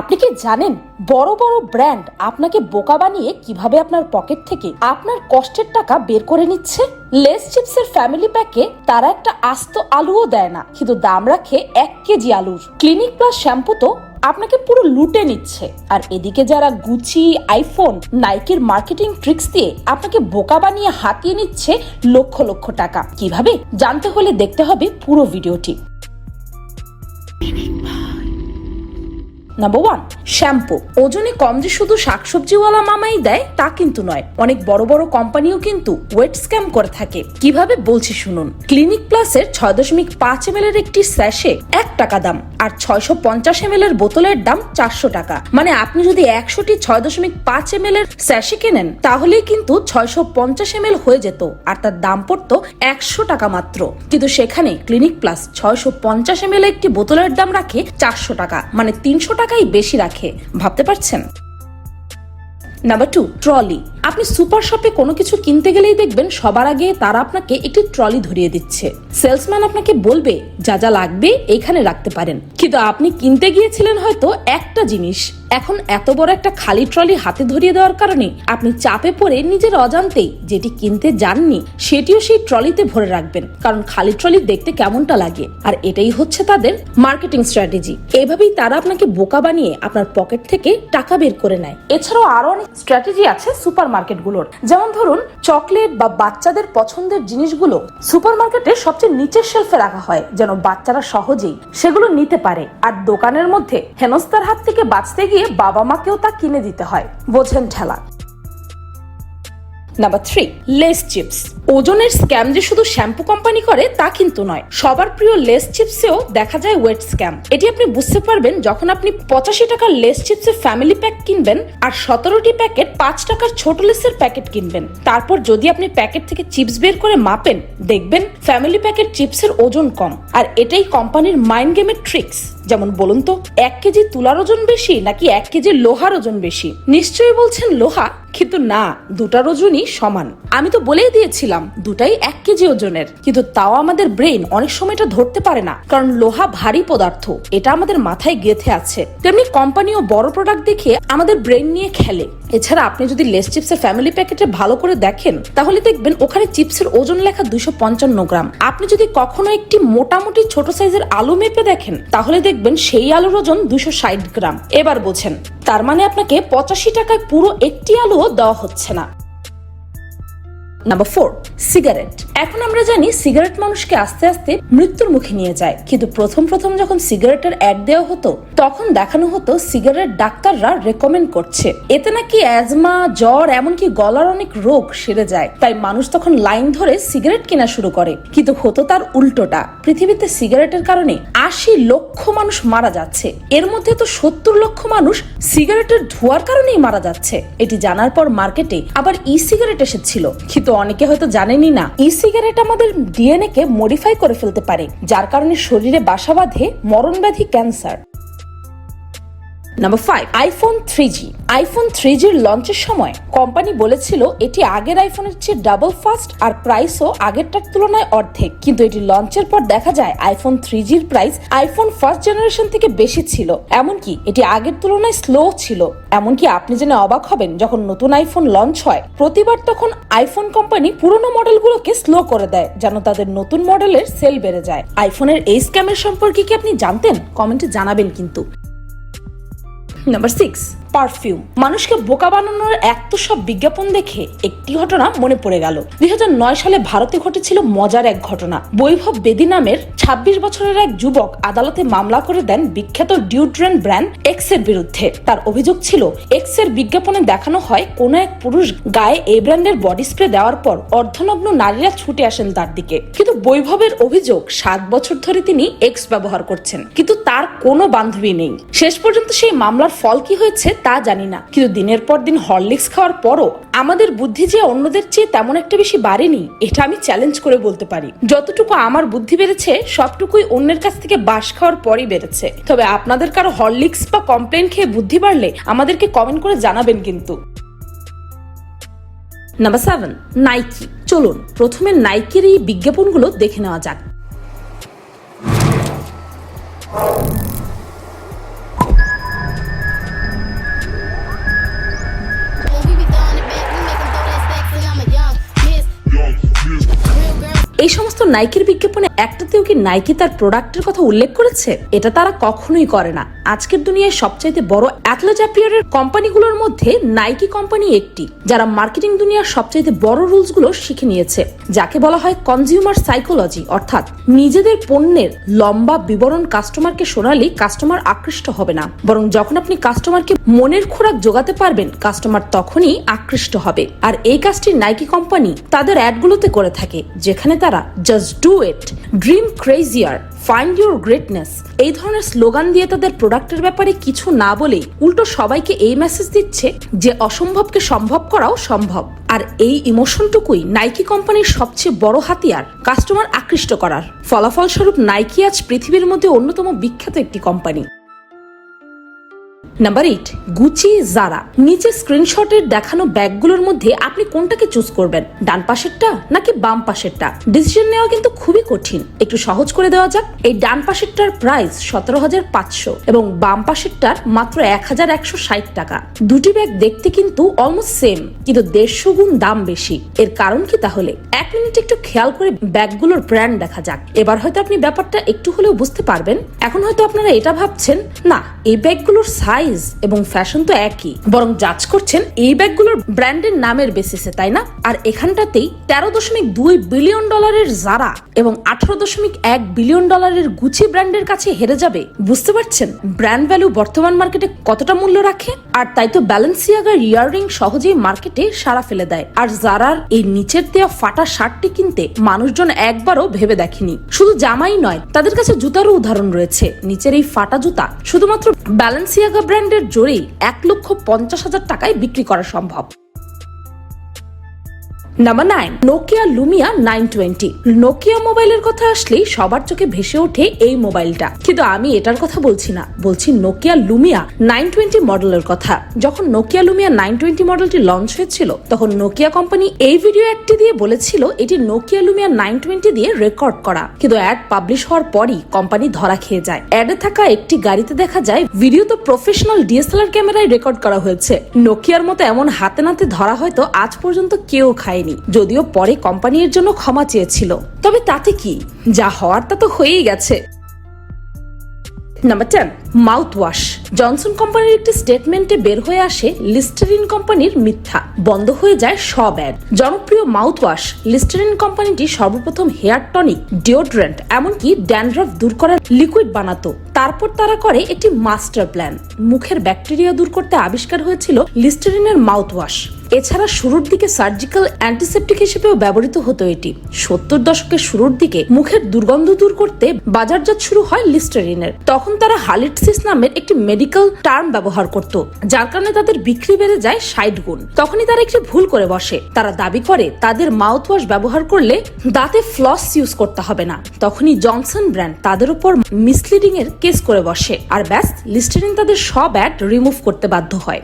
আপনি কি জানেন বড় বড় ব্র্যান্ড আপনাকে বোকা বানিয়ে কীভাবে আপনার পকেট থেকে আপনার কষ্টের টাকা বের করে নিচ্ছে? লেস চিপসের ফ্যামিলি প্যাকে তারা একটা আস্ত আলুও দেয় না, কিন্তু দাম রাখে এক কেজি আলুর। ক্লিনিক প্লাস শ্যাম্পু তো আপনাকে পুরো লুটে নিচ্ছে। আর এদিকে যারা গুচি, আইফোন, নাইকের মার্কেটিং ট্রিক্স দিয়ে আপনাকে বোকা বানিয়ে হাতিয়ে নিচ্ছে লক্ষ লক্ষ টাকা। কীভাবে? জানতে হলে দেখতে হবে পুরো ভিডিওটি। নাম্বার ওয়ান শ্যাম্পু ওজনে কম যে শুধু শাকসবজিওয়ালা মামাই দেয়, তা কিন্তু নয়। অনেক বড় বড় কোম্পানিও কিন্তু ওয়েট স্ক্যাম করে থাকে। কীভাবে বলছি শুনুন। ক্লিনিক প্লাসের ছয় দশমিক পাঁচ এম এর একটি স্যাশে এক টাকা দাম আর ছয়শো পঞ্চাশ এম এর বোতলের দাম চারশো টাকা। মানে আপনি যদি একশোটি ছয় দশমিক পাঁচ এম এর স্যাশে কেনেন, তাহলেই কিন্তু ছয়শো পঞ্চাশ এম হয়ে যেত আর তার দাম পড়তো একশো টাকা মাত্র। কিন্তু সেখানে ক্লিনিক প্লাস ছয়শো পঞ্চাশ এম একটি বোতলের দাম রাখে চারশো টাকা মানে তিনশো টাকাই বেশি রাখে ভাবতে পারছেন? নাম্বার টু ট্রলি আপনি সুপার শপে কোনো কিছু কিনতে গেলেই দেখবেন সবার আগে তারা আপনাকে একটি ট্রলি ধরিয়ে দিচ্ছে। সেলসম্যান আপনাকে বলবে, যা যা লাগবে এখানে রাখতে পারেন। কিন্তু আপনি কিনতে গিয়েছিলেন হয়তো একটা জিনিস। এখন এত বড় একটা খালি ট্রলি হাতে ধরিয়ে দেওয়ার কারণে আপনি চাপে পড়ে নিজের অজান্তেই যেটি কিনতে যাননি, সেটিও সেই ট্রলিতে ভরে রাখবেন। কারণ খালি ট্রলি দেখতে কেমনটা লাগে। আর এটাই হচ্ছে তাদের মার্কেটিং স্ট্র্যাটেজি। এভাবেই তারা আপনাকে বোকা বানিয়ে আপনার পকেট থেকে টাকা বের করে নেয়। এছাড়াও আরও অনেক স্ট্র্যাটেজি আছে সুপার মার্কেটগুলোর যেমন ধরুন চকলেট বা বাচ্চাদের পছন্দের জিনিসগুলো সুপার মার্কেটে সবচেয়ে নিচের শেলফে রাখা হয়, যেন বাচ্চারা সহজেই সেগুলো নিতে পারে। আর দোকানের মধ্যে হেনস্তার হাত থেকে বাঁচতে গিয়ে বাবা মাকেও তা কিনে দিতে হয়। বোঝেন ঠেলা। নাম্বার থ্রি লেস চিপস ওজনের স্ক্যাম যে শুধু শ্যাম্পু কোম্পানি করে, তা কিন্তু নয়। সবার প্রিয় লেস চিপসেও দেখা যায় ওয়েট স্ক্যাম। এটি আপনি বুঝতে পারবেন যখন আপনি পঁচাশি টাকার লেস চিপসের ফ্যামিলি প্যাক কিনবেন আর সতেরোটি প্যাকেট পাঁচ টাকার ছোট লেসের প্যাকেট কিনবেন। তারপর যদি আপনি প্যাকেট থেকে চিপস বের করে মাপেন, দেখবেন ফ্যামিলি প্যাকেট চিপসের ওজন কম। আর এটাই কোম্পানির মাইন্ড গেমের ট্রিক্স যেমন বলুন তো, এক কেজি তুলার ওজন বেশি নাকি এক কেজি লোহার ওজন বেশি? নিশ্চয়ই বলছেন লোহা, কিন্তু না, দুটার ওজনই সমান। আমি তো বলেই দিয়েছিলাম দুটাই এক কেজি ওজনের। কিন্তু তাও আমাদের ব্রেন অনেক সময় এটা ধরতে পারে না, কারণ লোহা ভারী পদার্থ, এটা আমাদের মাথায় গেথে আছে। তেমনি কোম্পানিও বড় প্রোডাক্ট দেখে আমাদের ব্রেন নিয়ে খেলে। এছাড়া আপনি যদি লেস চিপসের ফ্যামিলি প্যাকেটে ভালো করে দেখেন, তাহলে দেখবেন ওখানে চিপসের ওজন লেখা দুইশো পঞ্চান্ন গ্রাম। আপনি যদি কখনো একটি মোটামুটি ছোট সাইজের আলু মেপে দেখেন, তাহলে দেখবেন সেই আলুর ওজন দুইশো ষাট গ্রাম। এবার বোঝেন, তার মানে আপনাকে পঁচাশি টাকায় পুরো একটি আলুও দেওয়া হচ্ছে না। নাম্বার ফোর সিগারেট এখন আমরা জানি সিগারেট মানুষকে আস্তে আস্তে মৃত্যুর মুখে নিয়ে যায়। কিন্তু প্রথম প্রথম যখন সিগারেটের অ্যাড দেওয়া হতো, তখন দেখানো হতো সিগারেট ডাক্তাররা রেকমেন্ড করছে। এতে নাকি অ্যাজমা জ্বর, এমনকি গলার অনেক রোগ সেরে যায়। তাই মানুষ তখন লাইন ধরে সিগারেট কেনা শুরু করে। কিন্তু হতো তার উল্টোটা। পৃথিবীতে সিগারেটের কারণে আশি লক্ষ মানুষ মারা যাচ্ছে। এর মধ্যে তো সত্তর লক্ষ মানুষ সিগারেটের ধোয়ার কারণেই মারা যাচ্ছে। এটি জানার পর মার্কেটে আবার ই সিগারেট এসেছিল। কিন্তু অনেকে হয়তো জানেনই না ই সিগারেট আমাদের ডিএনএ কে মডিফাই করে ফেলতে পারে, যার কারণে শরীরে বাসা বাঁধে মরণব্যাধি cancer number five iPhone three G iPhone three জির লঞ্চের সময় কোম্পানি বলেছিল এটি আগের আইফোনের চেয়ে ডাবল ফাস্ট আর প্রাইসও আগেরটার তুলনায় অর্ধেক। কিন্তু এটি লঞ্চের পর দেখা যায় আইফোন থ্রি জির প্রাইস আইফোন ফার্স্ট জেনারেশন থেকে বেশি ছিল। এমনকি এটি আগের তুলনায় স্লো ছিল। এমনকি আপনি জেনে অবাক হবেন, যখন নতুন আইফোন লঞ্চ হয়, প্রতিবার তখন আইফোন কোম্পানি পুরনো মডেলগুলোকে স্লো করে দেয়, যেন তাদের নতুন মডেলের সেল বেড়ে যায়। আইফোনের এই স্ক্যামের সম্পর্কে কি আপনি জানতেন? কমেন্টে জানাবেন কিন্তু। Number six perfume. মানুষকে বোকা বানানোর এত সব বিজ্ঞাপন দেখে একটি ঘটনা মনে পড়ে গেল। দুই নয় সালে ভারতে ঘটেছিল মজার এক ঘটনা। বৈভব বেদি নামের ২৬ বছরের এক যুবক আদালতে মামলা করে দেন বিখ্যাত ডিউড্রেন ব্র্যান্ড এক্সের বিরুদ্ধে। তার অভিযোগ ছিল এক্সের বিজ্ঞাপনে দেখানো হয় কোনো এক পুরুষ গায়ে এই ব্র্যান্ডের বডি স্প্রে দেওয়ার পর অর্ধনগ্ন নারীরা ছুটে আসেন তার দিকে। কিন্তু বৈভবের অভিযোগ সাত বছর ধরে তিনি এক্স ব্যবহার করছেন। কিন্তু তার কোনো বান্ধবী নেই। শেষ পর্যন্ত সেই মামলার ফল কি হয়েছে তা জানি না। কিন্তু দিনের পর দিন হরলিক্স খাওয়ার পরও আমাদের বুদ্ধি যে অন্যদের চেয়ে তেমন একটা বেশি বাড়েনি, এটা আমি চ্যালেঞ্জ করে বলতে পারি। যতটুকু আমার বুদ্ধি বেড়েছে, সবটুকুই অন্যের কাছ থেকে বাস খাওয়ার পরই বেড়েছে। তবে আপনাদের কারও হরলিক্স বা কমপ্লেন খেয়ে বুদ্ধি বাড়লে আমাদেরকে কমেন্ট করে জানাবেন কিন্তু। নাম্বার সেভেন নাইকি চলুন, প্রথমে নাইকির এই বিজ্ঞাপনগুলো দেখে নেওয়া যাক। নাইকির বিজ্ঞাপনে একটাতেও কি নাইকি তার প্রোডাক্টের কথা উল্লেখ করেছে? এটা তারা কখনোই করে না। আজকের দুনিয়ায় সবচাইতে বড় অ্যাথলেট অ্যাপিয়ারের কোম্পানিগুলোর মধ্যে নাইকি কোম্পানি একটি, যারা মার্কেটিং দুনিয়ার সবচাইতে বড় রুলসগুলো শিখে নিয়েছে, যাকে বলা হয় কনজিউমার সাইকোলজি অর্থাৎ নিজেদের পণ্যের লম্বা বিবরণ কাস্টমারকে শোনালে কাস্টমার আকৃষ্ট হবে না। বরং যখন আপনি কাস্টমারকে মনের খোরাক যোগাতে পারবেন কাস্টমার তখনই আকৃষ্ট হবে। আর এই কাজটি নাইকি কোম্পানি তাদের অ্যাডগুলোতে করে থাকে, যেখানে তারা just do it dream crazier find your greatness এই ধরনের স্লোগান দিয়ে তাদের প্রোডাক্টের ব্যাপারে কিছু না বলেই উল্টো সবাইকে এই মেসেজ দিচ্ছে যে অসম্ভবকে সম্ভব করাও সম্ভব। আর এই ইমোশনটুকুই নাইকি কোম্পানির সবচেয়ে বড় হাতিয়ার, কাস্টমার আকৃষ্ট করার। ফলাফলস্বরূপ নাইকি আজ পৃথিবীর মধ্যে অন্যতম বিখ্যাত একটি company. Number eight Gucci Zara নিচে স্ক্রিনশটের দেখানো ব্যাগগুলোর মধ্যে আপনি কোনটাকে চুজ করবেন? ডান পাশেরটা নাকি বাম পাশেরটা? ডিসিশন নেওয়া কিন্তু খুবই কঠিন। একটু সহজ করে দেওয়া যাক। এই ডান পাশেরটার প্রাইস সতেরো হাজার পাঁচশো এবং বাম পাশেরটার মাত্র এক হাজার একশো ষাট টাকা। দুটি ব্যাগ দেখতে কিন্তু অলমোস্ট সেম কিন্তু দেড়শো গুণ দাম বেশি। এর কারণ কি তাহলে? এক মিনিট একটু খেয়াল করে ব্যাগগুলোর ব্র্যান্ড দেখা যাক। এবার হয়তো আপনি ব্যাপারটা একটু হলেও বুঝতে পারবেন। এখন হয়তো আপনারা এটা ভাবছেন, না, এই ব্যাগগুলোর সাইজ এবং ফ্যাশন তো একই। বরং জাজ করছেন এই ব্যাগগুলোর ব্র্যান্ডের নামের বেসিসে তাই না? আর এখানটাতেই তেরো দশমিক দুই বিলিয়ন ডলারের জারা এবং আঠারো দশমিক এক বিলিয়ন ডলারের গুচি ব্র্যান্ডের কাছে হেরে যাবে। বুঝতে পারছেন? ব্র্যান্ড ভ্যালু বর্তমান মার্কেটে কতটা মূল্য রাখে? আর তাই তো ব্যালেন্সিয়াগার ইয়াররিং সহজেই মার্কেটে সারা ফেলে দেয়। আর জারার এই নিচের দেওয়া ফাটা শার্টটি কিনতে মানুষজন একবারও ভেবে দেখেনি। শুধু জামাই নয়, তাদের কাছে জুতারও উদাহরণ রয়েছে। নিচের এই ফাটা জুতা শুধুমাত্র ব্যালেন্সিয়াগা ব্র্যান্ডের জোরেই এক লক্ষ পঞ্চাশ হাজার টাকায় বিক্রি করা সম্ভব। Number nine Nokia Lumia nine twenty Nokia মোবাইলের কথা আসলেই সবার চোখে ভেসে ওঠে এই মোবাইলটা কিন্তু আমি এটার কথা বলছি না, বলছি নোকিয়া লুমিয়া নাইন টোয়েন্টি মডেলের কথা। যখন নোকিয়া লুমিয়া নাইন টোয়েন্টি মডেলটি লঞ্চ হয়েছিল, তখন নোকিয়া কোম্পানি এই ভিডিও অ্যাডটি দিয়ে বলেছিল এটি নোকিয়া লুমিয়া নাইন টোয়েন্টি দিয়ে রেকর্ড করা। কিন্তু অ্যাড পাবলিশ হওয়ার পরই কোম্পানি ধরা খেয়ে যায়। অ্যাডে থাকা একটি গাড়িতে দেখা যায় ভিডিও তো প্রফেশনাল ডিএসএলআর ক্যামেরায় রেকর্ড করা হয়েছে। নোকিয়ার মতো এমন হাতে নাতে ধরা হয়তো আজ পর্যন্ত কেউ খায়নি যদিও পরে কোম্পানির জন্য ক্ষমা চেয়েছিল। তবে তাতে কি? যা হওয়ার তা তো হয়েই গেছে। Number ten mouthwash Johnson কোম্পানির একটি স্টেটমেন্টে বের হয়ে আসে, লিস্টারিন কোম্পানির মিথ্যা। বন্ধ হয়ে যায় সব অ্যাড। জনপ্রিয় মাউথ ওয়াশ লিস্টারিন কোম্পানিটি সর্বপ্রথম হেয়ার টনিক, ডিওড্রেন্ট, এমনকি ড্যান্ড্রফ দূর করার লিকুইড বানাতো। তারপর তারা করে একটি মাস্টার প্ল্যান। মুখের ব্যাকটেরিয়া দূর করতে আবিষ্কার হয়েছিল লিস্টারিনের মাউথ ওয়াশ এছাড়া শুরুর দিকে সার্জিক্যাল অ্যান্টিসেপটিক হিসেবেও ব্যবহৃত হতো এটি। সত্তর দশকের শুরুর দিকে মুখের দুর্গন্ধ দূর করতে বাজারজাত শুরু হয় লিস্টারিনের তখন তারা হালিটসিস নামের একটি মেডিকেল টার্ম ব্যবহার করত, যার কারণে তাদের বিক্রি বেড়ে যায় ষাট গুণ। তখনই তারা একটি ভুল করে বসে। তারা দাবি করে, তাদের মাউথ ওয়াশ ব্যবহার করলে দাঁতে ফ্লস ইউজ করতে হবে না। তখনই জনসন ব্র্যান্ড তাদের উপর মিসলিডিং এর কেস করে বসে। আর ব্যাস লিস্টারিন তাদের সব অ্যাড রিমুভ করতে বাধ্য হয়।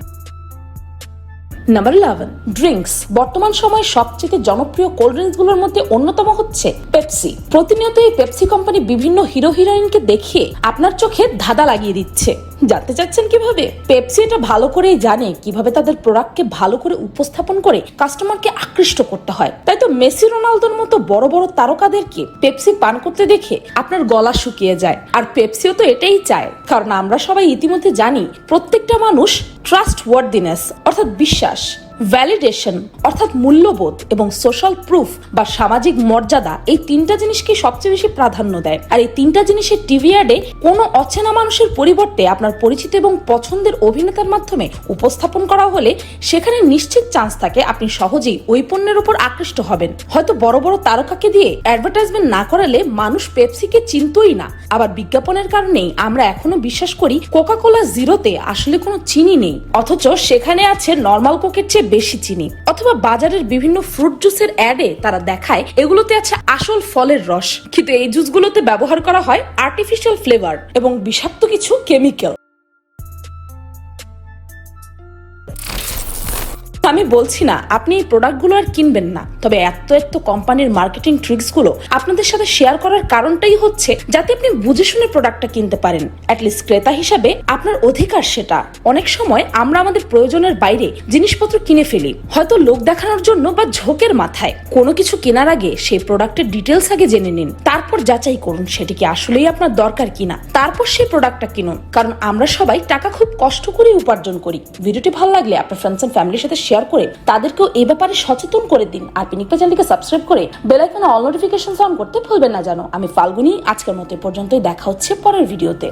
নাম্বার ইলেভেন ড্রিঙ্কস বর্তমান সময়ে সবচেয়ে জনপ্রিয় কোল্ড ড্রিঙ্কসগুলোর মধ্যে অন্যতম হচ্ছে পেপসি প্রতিনিয়ত এই পেপসি কোম্পানি বিভিন্ন হিরো হিরোইনকে দেখিয়ে আপনার চোখে ধাঁধা লাগিয়ে দিচ্ছে। জানতে চাচ্ছেন কীভাবে? পেপসি এটা ভালো করেই জানে কীভাবে তাদের প্রোডাক্টকে ভালো করে উপস্থাপন করে কাস্টমারকে আকৃষ্ট করতে হয়। তাই তো মেসি রোনালদোর মতো বড় বড় তারকাদেরকে পেপসি পান করতে দেখে আপনার গলা শুকিয়ে যায়। আর পেপসিও তো এটাই চায়। কারণ আমরা সবাই ইতিমধ্যে জানি প্রত্যেকটা মানুষ ট্রাস্ট ওয়ার্দিনেস অর্থাৎ বিশ্বাস। ভ্যালিডেশন অর্থাৎ মূল্যবোধ এবং সোশ্যাল প্রুফ বা সামাজিক মর্যাদা, এই তিনটা জিনিসকে সবচেয়ে বেশি প্রাধান্য দেয়। আর এই তিনটা জিনিসের টিভি অ্যাডে কোনো অচেনা মানুষের পরিবর্তে আপনার পরিচিত এবং পছন্দের অভিনেতার মাধ্যমে উপস্থাপন করা হলে সেখানে নিশ্চিত চান্স থাকে আপনি সহজেই ওই পণ্যের উপর আকৃষ্ট হবেন। হয়তো বড় বড় তারকাকে দিয়ে অ্যাডভার্টাইজমেন্ট না করালে মানুষ পেপসিকে চিনতই না। আবার বিজ্ঞাপনের কারণেই আমরা এখনও বিশ্বাস করি কোকা কোলা জিরোতে আসলে কোনো চিনি নেই। অথচ সেখানে আছে নর্মাল কোকের চেয়ে বেশি চিনি। অথবা বাজারের বিভিন্ন ফ্রুট জুসের অ্যাডে তারা দেখায়, এগুলোতে আছে আসল ফলের রস। কিন্তু এই জুসগুলোতে ব্যবহার করা হয় আর্টিফিশিয়াল ফ্লেভার এবং বিষাক্ত কিছু কেমিক্যাল আমি বলছি না, আপনি এই প্রোডাক্টগুলো আর কিনবেন না। তবে এত এত কোম্পানির মার্কেটিং ট্রিক্সগুলো আপনাদের সাথে শেয়ার করার কারণটাই হচ্ছে যাতে আপনি বুঝে শুনে প্রোডাক্টটা কিনতে পারেন। অ্যাটলিস্ট ক্রেতা হিসাবে আপনার অধিকার সেটা। অনেক সময় আমরা আমাদের প্রয়োজনের বাইরে জিনিসপত্র কিনে ফেলি, হয়তো লোক দেখানোর জন্য বা ঝোঁকের মাথায়। কোনো কিছু কেনার আগে সেই প্রোডাক্টের ডিটেলস আগে জেনে নিন। তারপর যাচাই করুন সেটি কি আসলেই আপনার দরকার কিনা। তারপর সেই প্রোডাক্টটা কিনুন। কারণ আমরা সবাই টাকা খুব কষ্ট করে উপার্জন করি। ভিডিওটি ভালো লাগলে আপনার ফ্রেন্ডস এন্ড ফ্যামিলির সাথে শেয়ার করে তাদেরকেও এ ব্যাপারে সচেতন করে দিন। আর পিনিকটা চ্যানেলকে সাবস্ক্রাইব করে বেল আইকনে অল নোটিফিকেশন অন করতে ভুলবেন না জানো। আমি ফাল্গুনি, আজকের মতো পর্যন্তই। দেখা হচ্ছে পরের ভিডিওতে